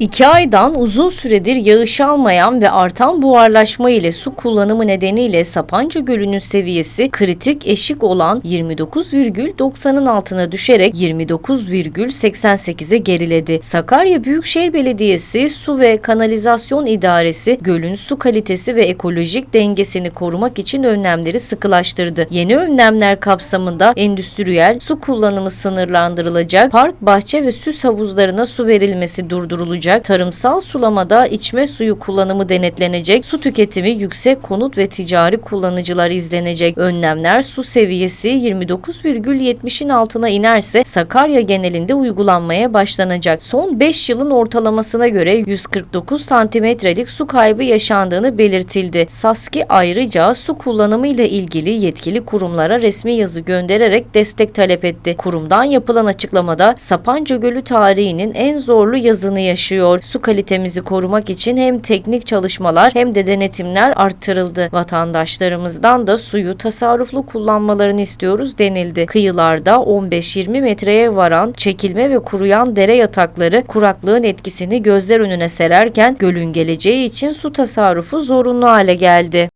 İki aydan uzun süredir yağış almayan ve artan buharlaşma ile su kullanımı nedeniyle Sapanca Gölü'nün seviyesi kritik eşik olan 29,90'ın altına düşerek 29,88'e geriledi. Sakarya Büyükşehir Belediyesi Su ve Kanalizasyon İdaresi gölün su kalitesi ve ekolojik dengesini korumak için önlemleri sıkılaştırdı. Yeni önlemler kapsamında endüstriyel su kullanımı sınırlandırılacak, park, bahçe ve süs havuzlarına su verilmesi durdurulacak, tarımsal sulamada içme suyu kullanımı denetlenecek, su tüketimi yüksek konut ve ticari kullanıcılar izlenecek. Önlemler su seviyesi 29,70'in altına inerse Sakarya genelinde uygulanmaya başlanacak. Son 5 yılın ortalamasına göre 149 santimetrelik su kaybı yaşandığını belirtildi. Saski ayrıca su kullanımı ile ilgili yetkili kurumlara resmi yazı göndererek destek talep etti. Kurumdan yapılan açıklamada Sapanca Gölü tarihinin en zorlu yazını yaşıyor. Su kalitemizi korumak için hem teknik çalışmalar hem de denetimler arttırıldı. Vatandaşlarımızdan da suyu tasarruflu kullanmalarını istiyoruz denildi. Kıyılarda 15-20 metreye varan çekilme ve kuruyan dere yatakları kuraklığın etkisini gözler önüne sererken gölün geleceği için su tasarrufu zorunlu hale geldi.